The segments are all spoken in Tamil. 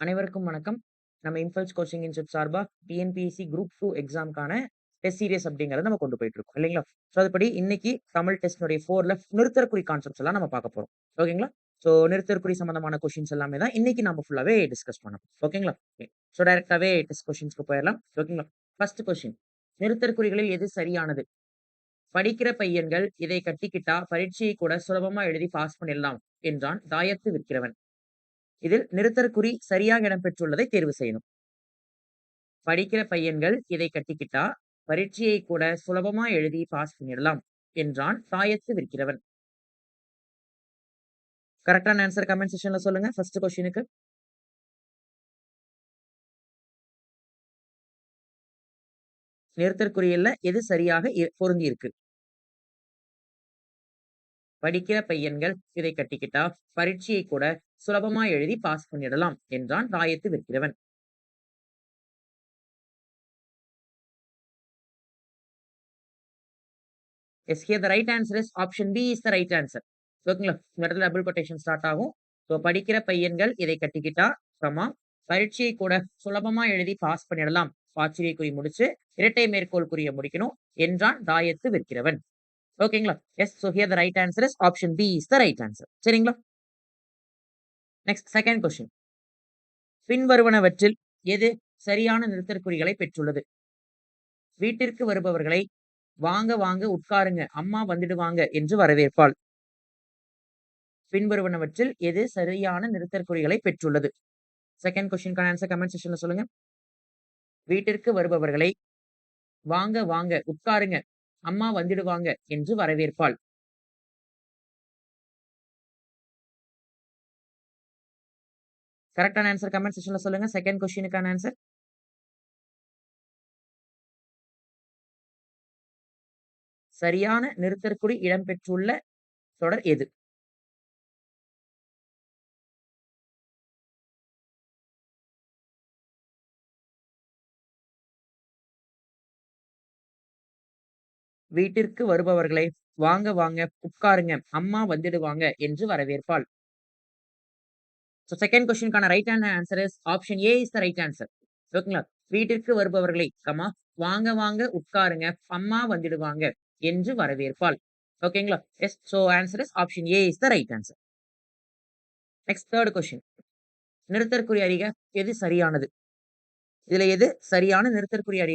அனைவருக்கும் வணக்கம். நம்ம இன்ஃபல்ஸ் கோச்சிங் இன்ஸ்டியூட் சார்பா டிஎன்பிஎஸ்சி குரூப் டூ எக்ஸாம்க்கான டெஸ்ட் சீரியஸ் அப்படிங்கிறத நம்ம கொண்டு போயிட்டு இருக்கோம். இல்லைங்களா? ஸோ அதுபடி இன்னைக்கு தமிழ் டெஸ்ட்னுடைய 4ல நிறுத்தற்குறி கான்செப்ட்ஸ் எல்லாம் நம்ம பார்க்க போறோம். ஓகேங்களா? ஸோ நிறுத்தற்குறி சம்பந்தமான கொஷின்ஸ் எல்லாமே தான் இன்னைக்கு நம்ம ஃபுல்லாவே டிஸ்கஸ் பண்ணோம் ஓகேங்களா? ஸோ டைரக்டாவே டெஸ்ட் கொஷின்ஸ்க்கு போயிடலாம் ஓகேங்களா? ஃபர்ஸ்ட் கொஷின் நிறுத்தற்குறிகளில் எது சரியானது? படிக்கிற பையன்கள் இதை கட்டிக்கிட்டா பரீட்சையை கூட சுலபமா எழுதி பாஸ் பண்ணிடலாம் என்றான் தாயத்து விற்கிறவன். இதில் நிறுத்தற்குறி சரியாக இடம்பெற்றுள்ளதை தேர்வு செய்யணும். படிக்கிற பையன்கள் இதை கட்டிக்கிட்டா பரீட்சையை கூட சுலபமா எழுதி பாஸ் பண்ணிடலாம் என்றான் தாயத்து விற்கிறவன். கரெக்டான ஆன்சர் கமெண்ட் செக்ஷன்ல சொல்லுங்க. ஃபர்ஸ்ட் கொஸ்டினுக்கு. நிறுத்தற்குறியில்ல எது சரியாக பொருந்தி இருக்கு? படிக்கிற பையன்கள் இதை கட்டிக்கிட்டா பரீட்சையை கூட சுலபமா எழுதி பாஸ் பண்ணிடலாம் என்றான் ராயத்து விற்கிறவன். Yes here the right answer is option B is the right answer. ஓகேங்களா? இந்த இடத்துல டபுள் கொட்டேஷன் ஸ்டார்ட் ஆகும். ஸோ படிக்கிற பையன்கள் இதை கட்டிக்கிட்டா, கமா பரீட்சையை கூட சுலபமா எழுதி பாஸ் பண்ணிடலாம். ஆச்சரியக்குறி முடிச்சு இரட்டை மேற்கோள் குறிய முடிக்கணும் என்றான் தாயத்து விற்கிறவன். ஓகேங்களா? Yes so here the right answer is option B is the right answer. சரிங்களா? Next second question. பின்வருவனவற்றில் எது சரியான நிறுத்தற்குறிகளை பெற்றுள்ளது? வீட்டிற்கு வருபவர்களை வாங்க வாங்க உட்காருங்க அம்மா வந்துடுவாங்க என்று வரவேற்பாள். பின்வருவனவற்றில் எது சரியான நிறுத்தற்குறிகளை பெற்றுள்ளது? செகண்ட் கொஸ்டின்கான ஆன்சர் கமெண்ட் செஷன்ல சொல்லுங்க. வீட்டிற்கு வருபவர்களை வாங்க வாங்க உட்காருங்க அம்மா வந்துடுவாங்க என்று வரவேற்பாள். கரெக்டான ஆன்சர் கமெண்ட் செக்ஷன்ல சொல்லுங்க. செகண்ட் கொஸ்டினுக்கான ஆன்சர். சரியான நிறுத்தற்குறி இடம்பெற்றுள்ள தொடர் எது? வீட்டிற்கு வருபவர்களை வாங்க வாங்க உட்காருங்க அம்மா வந்துடுவாங்க என்று வரவேற்பாள். So second கொஸ்டினுக்கான right hand answer is option A is the right answer. ஓகேங்களா? வீட்டிற்கு வருபவர்களை, கமா வாங்க வாங்க உட்காருங்க அம்மா வந்துடுவாங்க என்று வரவேற்பாள். ஓகேங்களா? Yes so answer is option A is the right answer. Next third question. நிறுத்தற்குறி அறிக எது சரியானது? இதுல எது சரியான நிறுத்தற்குறி அறி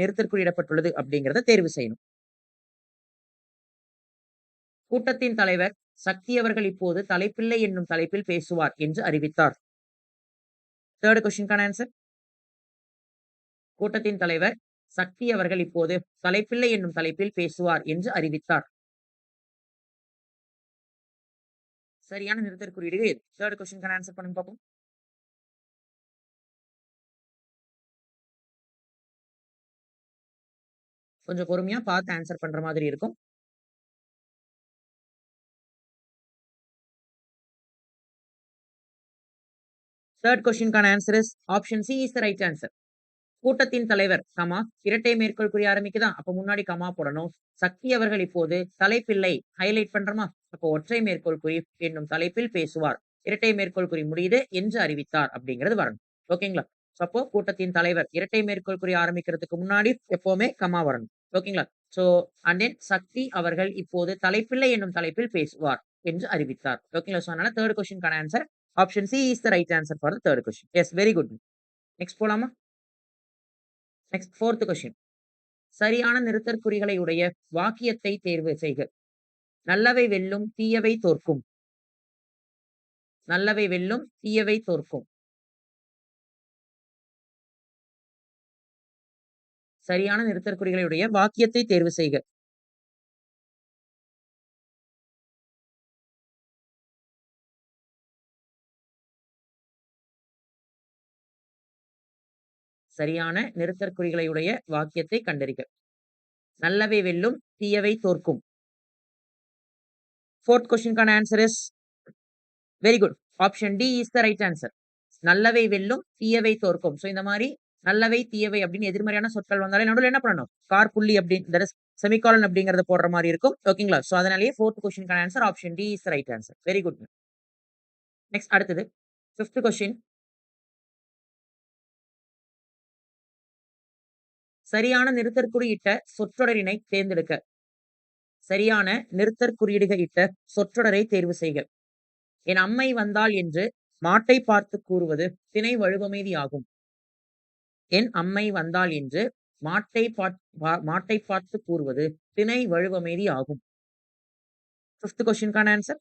நிறுத்தற்குறியிடப்பட்டுள்ளது அப்படிங்கிறத தேர்வு செய்யணும். கூட்டத்தின் தலைவர் சக்தி அவர்கள் இப்போது தலைப்பில்லை என்னும் தலைப்பில் பேசுவார் என்று அறிவித்தார். தேர்ட் கொஸ்டின்கான ஆன்சர். கூட்டத்தின் தலைவர் சக்தி அவர்கள் இப்போது தலைப்பில்லை என்னும் தலைப்பில் பேசுவார் என்று அறிவித்தார். சரியான நிறுத்தற்குறியீடு எது? தேர்ட் கொஸ்டின்க்கான ஆன்சர் பண்ணுங்க பார்ப்போம். கொஞ்சம் பொறுமையா பார்த்து ஆன்சர் பண்ற மாதிரி இருக்கும். Third கொஸ்டின்கான answer is option C is the right answer. கூட்டத்தின் தலைவர், கமா இரட்டை மேற்கோள் குறி ஆரம்பிக்குதா? அப்ப முன்னாடி கமா போடணும். சக்தி அவர்கள் இப்போது தலைப்பில்லை ஹைலைட் பண்றோமா? அப்போ ஒற்றை மேற்கோள் குறி என்னும் தலைப்பில் பேசுவார். இரட்டை மேற்கோள் குறி முடியுது என்று அறிவித்தார் அப்படிங்கிறது வரணும். ஓகேங்களா? அப்போ கூட்டத்தின் தலைவர் இரட்டை மேற்கோள் குறி ஆரம்பிக்கிறதுக்கு முன்னாடி எப்பவுமே கமா வரணும். ஓகேங்களா? சோ அண்ட் தென் சக்தி அவர்கள் இப்போது தலைப்பில்லை என்னும் தலைப்பில் பேசுவார் என்று அறிவித்தார். ஓகேங்களா? ஸோ அதனால third கொஸ்டின்கான answer option C is the right answer for the third question. Yes very good. Next போலாமா? Next fourth question. சரியான நிறுத்தற்குறிகளை உடைய வாக்கியத்தை தேர்வு செய்க. நல்லவை வெல்லும் தீயவை தோற்கும். நல்லவை வெல்லும் தீயவை தோற்கும். சரியான நிறுத்தற்குறிகளுடைய வாக்கியத்தை தேர்வு செய்க. சரியான நிறுத்தற்குறிகளையுடைய வாக்கியத்தை கண்டறிக. நல்லவை வெல்லும் தீயவை தோற்கும். Fourth கொஸ்டின்கான answer is very good. Option D is the right answer. நல்லவை வெல்லும் தீயவை தோற்கும். ஸோ இந்த மாதிரி நல்லவை, தீயவை அப்படின்னு எதிர்மறையான சொற்கள் வந்தாலே நடுவில் என்ன பண்ணணும்? காற்புள்ளி அப்படின்னு தட் இஸ் செமிகாலன் அப்படிங்கறத போடுற மாதிரி இருக்கும். ஓகேங்களா? ஸோ அதனாலேயே fourth கொஸ்டின்க்கான answer option D is right answer. Very good. Next அடுத்தது ஃபிஃப்த் கொஸ்டின். சரியான நிறுத்தற்குறியிட்ட சொற்றொடரினை தேர்ந்தெடுக்க. சரியான நிறுத்தற்குறியிடுக இட்ட சொற்றொடரை தேர்வு செய்க. என் அம்மை வந்தாள் என்று மாட்டை பார்த்து கூறுவது திணை வழுவமைதியாகும். என் அம்மை வந்தாள் என்று மாட்டை மாட்டை பா கூறுவது திணை வழுவமைதி ஆகும். Fifth கொஸ்டின்கான answer.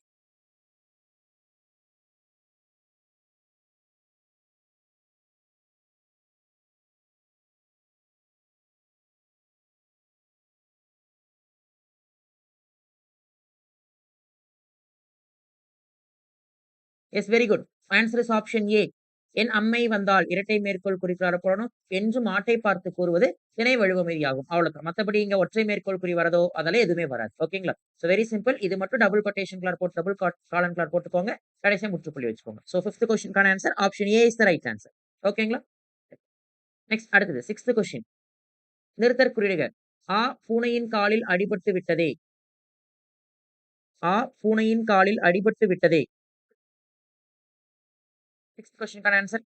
Yes very good. Answer is option A. என் அம்மை வந்தால் இரட்டை மேற்கோள் குறி போடணும். என்று மாட்டை பார்த்து கூறுவது திணை வழுவமைதியாகும். அவ்வளவுதான். மத்தபடி இங்க ஒற்றை மேற்கோள் குறி வரதோ அதெல்லாம் எதுவுமே வராது. ஓகேங்களா? So very simple. இது மட்டும் டபுள் கொட்டேஷன் கிளார் போட்டு டபுள் காலன் கிளார் போட்டுக்கோங்க. கடைசியா முற்றுப்புள்ளி வச்சுக்கோங்க. சோ 5த் கொஸ்டின்கான answer option A is the right answer. ஓகேங்களா? நெக்ஸ்ட் அடுத்தது சிக்ஸ்த் கொஸ்டின். நிறுத்தற்குறியிடுக. ஆ பூனையின் காலில் அடிபட்டு விட்டதே. ஆ பூனையின் காலில் அடிபட்டு விட்டதே. 6த் கொஸ்டினுக்கான ஆன்சர்.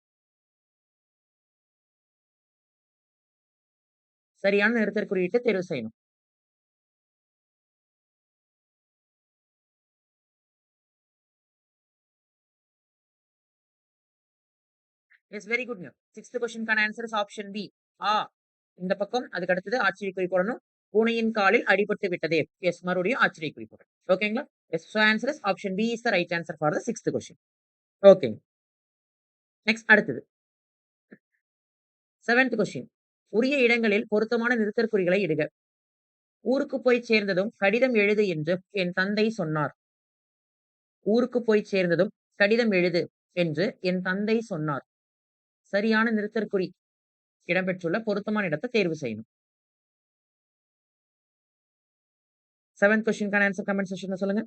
சரியான நிறுத்தற்குறியிட்டு தேர்வு செய்யணும். எஸ் வெரி குட்ங்க. 6த் கொஸ்டின்க்கான ஆன்சர் இஸ் ஆப்ஷன் பி. ஆ இந்த பக்கம் அதுக்கு அடுத்தது ஆச்சரியக்குறி போடணும். பூனையின் காலில் அடிபட்டு விட்டதே. எஸ் மறுபடியும் ஆச்சரியக்குறி போடணும். ஓகேங்களா? Yes answer is option B is the right answer for the sixth question. ஓகேங்க. நெக்ஸ்ட் அடுத்தது. Seventh question. உரிய இடங்களில் பொருத்தமான நிறுத்தற்குறிகளை இடுக. ஊருக்கு போய் சேர்ந்ததும் கடிதம் எழுது என்று என் தந்தை சொன்னார். ஊருக்கு போய் சேர்ந்ததும் கடிதம் எழுது என்று என் தந்தை சொன்னார். சரியான நிறுத்தற்குறி இடம்பெற்றுள்ள பொருத்தமான இடத்தை தேர்வு செய்யணும். 7த் கொஸ்டின்க்கான ஆன்சர் கமெண்ட் செஷன்ல சொல்லுங்க.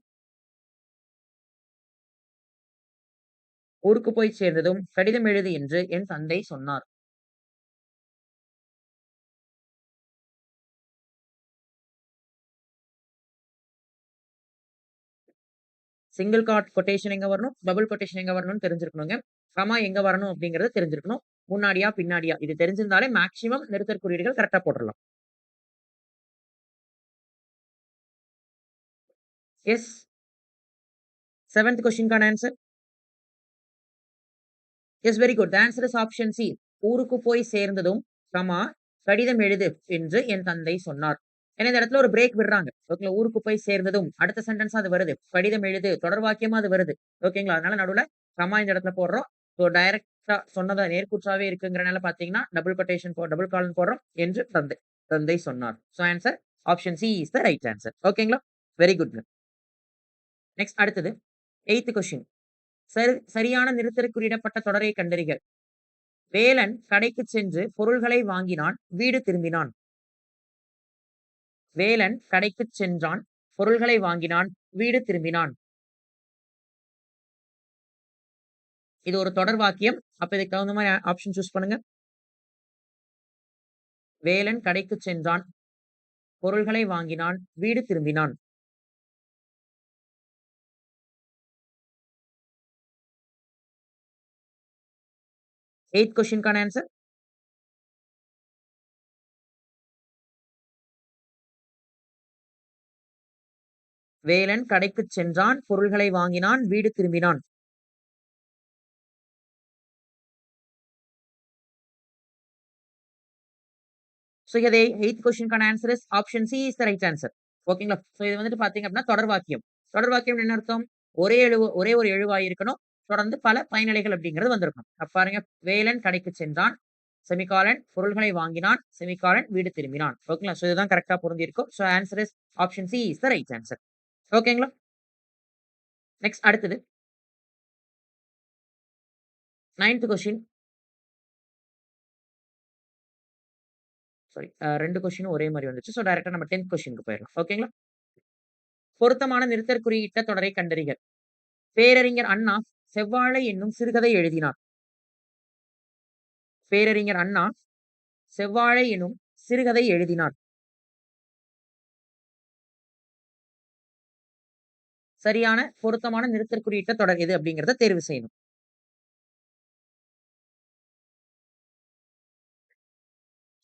ஊருக்கு போய் சேர்ந்ததும் கடிதம் எழுது என்று என் தந்தை சொன்னார். சிங்கிள் காட் கொட்டேஷன் எங்க வரணும்? டபுள் கொட்டேஷன் எங்க வரணும்னு தெரிஞ்சிருக்கணுங்க. கமா எங்க வரணும் அப்படிங்கிறத தெரிஞ்சிருக்கணும். முன்னாடியா, பின்னாடியா இது தெரிஞ்சிருந்தாலே மேக்ஸிமம் நிறுத்தற்குறியீடுகள் கரெக்ட்டா போட்டுறலாம். எஸ். 7த் கொஸ்டின்க்கான answer. Yes very good. Answer is option C. ஊருக்கு போய் சேர்ந்ததும், சமா கடிதம் எழுது என்று என் தந்தை சொன்னார். ஏன்னா இந்த இடத்துல ஒரு பிரேக் விடுறாங்க. ஓகேங்களா? ஊருக்கு போய் சேர்ந்ததும் அடுத்த சென்டென்ஸ் அது வருது. கடிதம் எழுது தொடர் வாக்கியமா அது வருது. ஓகேங்களா? அதனால நடுவுல சமா இந்த இடத்துல போடுறோம். ஸோ டைரக்டா சொன்னதா நேர்கூற்றாவே இருக்குங்கிறனால பாத்தீங்கன்னா டபுள் கொட்டேஷன் போ டபுள் காலன் போடுறோம். என்று தந்தை தந்தை சொன்னார். So answer option C is the right answer. ஓகேங்களா? வெரி குட் நெக்ஸ்ட் அடுத்தது 8த் கொஸ்டின். சரி சரியான நிறுத்தற்குறியிடப்பட்ட தொடரை கண்டறிக. வேலன் கடைக்கு சென்று பொருள்களை வாங்கினான். வீடு திரும்பினான். வேலன் கடைக்குச் சென்றான். பொருள்களை வாங்கினான். வீடு திரும்பினான். இது ஒரு தொடர் வாக்கியம். அப்ப இதுக்கு தகுந்த மாதிரி ஆப்ஷன் சூஸ் பண்ணுங்க. வேலன் கடைக்குச் சென்றான். பொருள்களை வாங்கினான். வீடு திரும்பினான். Eighth கொஸ்டின்க்கான answer. வேலன் கடைக்கு சென்றான். பொருள்களை வாங்கினான். வீடு திரும்பினான். சோ இது 8த் கொஸ்டின்க்கான answer is option C is the right answer. ஓகேங்களா? சோ இது வந்துட்டு பார்த்தீங்க அப்படின்னா தொடர் வாக்கியம். தொடர் வாக்கியம் என்ன அர்த்தம்? ஒரே எழுவ ஒரே ஒரு எழுவாய் இருக்கணும். தொடர்ந்து பல பயனிலைகள் அப்படிங்கிறது வந்திருக்கும் பாருங்க வேலன் கடைக்கு சென்றான். செமிகாலன் பொருள்களை வாங்கினான். செமிகாலன் வீடு திரும்பினான். ஓகேங்களா? ஸோ இதுதான் கரெக்டாக பொருந்தியிருக்கும். So answer is option C is the right answer. ஓகேங்களா? நெக்ஸ்ட் அடுத்தது. Ninth question. சாரி ரெண்டு கொஸ்டினும் ஒரே மாதிரி வந்துச்சு. சோ டைரக்ட்டா நம்ம 10த் கொஸ்டினுக்கு போயிடலாம் ஓகேங்களா? பொருத்தமான நிறுத்தற்குறியிட்ட தொடரை கண்டறிகள் பேரறிஞர் அண்ணா செவ்வாழை என்னும் சிறுகதை எழுதினார். பேரறிஞர் அண்ணா செவ்வாழை எனும் சிறுகதை எழுதினார். சரியான பொருத்தமான நிறுத்தற்குறியிட்ட தொடர் எது அப்படிங்கிறத தேர்வு செய்யணும்.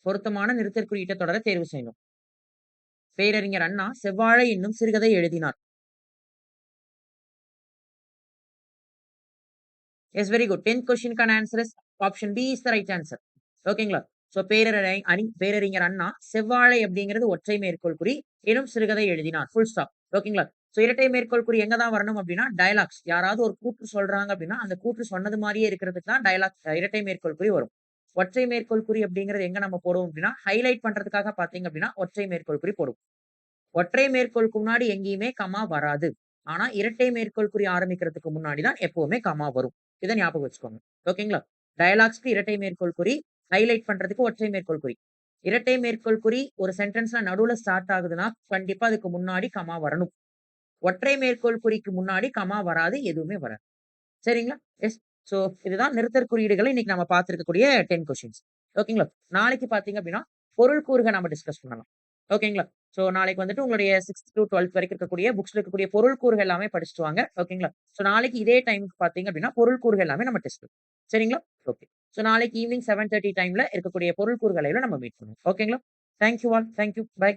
பொருத்தமான நிறுத்தற்குறியிட்ட தொடரை தேர்வு செய்யணும். பேரறிஞர் அண்ணா செவ்வாழை என்னும் சிறுகதை எழுதினார். Yes very good. 10th கொஸ்டினுக்கான answer is option B is the right answer. ஓகேங்களா? ஸோ பேரரை அணி பேரறிஞர் அண்ணா செவ்வாழை அப்படிங்கிறது ஒற்றை மேற்கோள் குறி எனும் சிறுகதை எழுதினார். Full stop. ஓகேங்களா? ஸோ இரட்டை மேற்கோள் குறி எங்க தான் வரணும் அப்படின்னா, டயலாக்ஸ் யாராவது ஒரு கூற்று சொல்றாங்க அப்படின்னா, அந்த கூற்று சொன்னது மாதிரியே இருக்கிறதுக்கு தான் டயலாக்ஸ் இரட்டை மேற்கோள் குறி வரும். ஒற்றை மேற்கோள் குறி அப்படிங்கிறது எங்க நம்ம போடுவோம் அப்படின்னா, ஹைலைட் பண்றதுக்காக பாத்தீங்க அப்படின்னா, ஒற்றை மேற்கோள் குறி போடுவோம். ஒற்றை மேற்கோளுக்கு முன்னாடி எங்கேயுமே கமா வராது. ஆனா, இரட்டை மேற்கோள் குறி ஆரம்பிக்கிறதுக்கு முன்னாடி தான் எப்பவுமே கமா வரும். இத ஞாபகம் வச்சுக்கோங்க. ஓகேங்களா? டயலாக்ஸ்க்கு இரட்டை மேற்கோள் குறி, ஹைலைட் பண்றதுக்கு ஒற்றை மேற்கோள் குறி. இரட்டை மேற்கோள் குறி ஒரு சென்டென்ஸ்ல நடுவுல ஸ்டார்ட் ஆகுதுன்னா, கண்டிப்பா அதுக்கு முன்னாடி கமா வரணும். ஒற்றை மேற்கோள் குறிக்கு முன்னாடி கமா வராது. எதுவுமே வராது. சரிங்களா? எஸ். ஸோ இதுதான் நிறுத்தற் குறியீடுகளை இன்னைக்கு நம்ம பார்த்துருக்கக்கூடிய டென் கொஸ்டின்ஸ். ஓகேங்களா? நாளைக்கு பார்த்தீங்க அப்படின்னா, பொருள் கூறுக நாம டிஸ்கஸ் பண்ணலாம். ஓகேங்களா? ஸோ நாளைக்கு வந்துட்டு உங்களுடைய சிக்ஸ்த் டு டுவெல்த் வரைக்கும் இருக்கக்கூடிய புக்ஸ்ல இருக்கக்கூடிய பொருள் கூறுகள் எல்லாமே படிச்சுட்டு வாங்க. ஓகேங்களா? ஸோ நாளைக்கு இதே டைம்க்கு பார்த்தீங்க அப்படின்னா, பொருள் கூறுகள் எல்லாமே நம்ம டெஸ்ட் சரிங்களா? ஓகே. ஸோ நாளைக்கு ஈவினிங் 7:30 டைம்ல இருக்கக்கூடிய பொருள் கூறுகளைல நம்ம மீட் பண்ணுவோம். ஓகேங்களா? Thank you all. Thank you. Bye.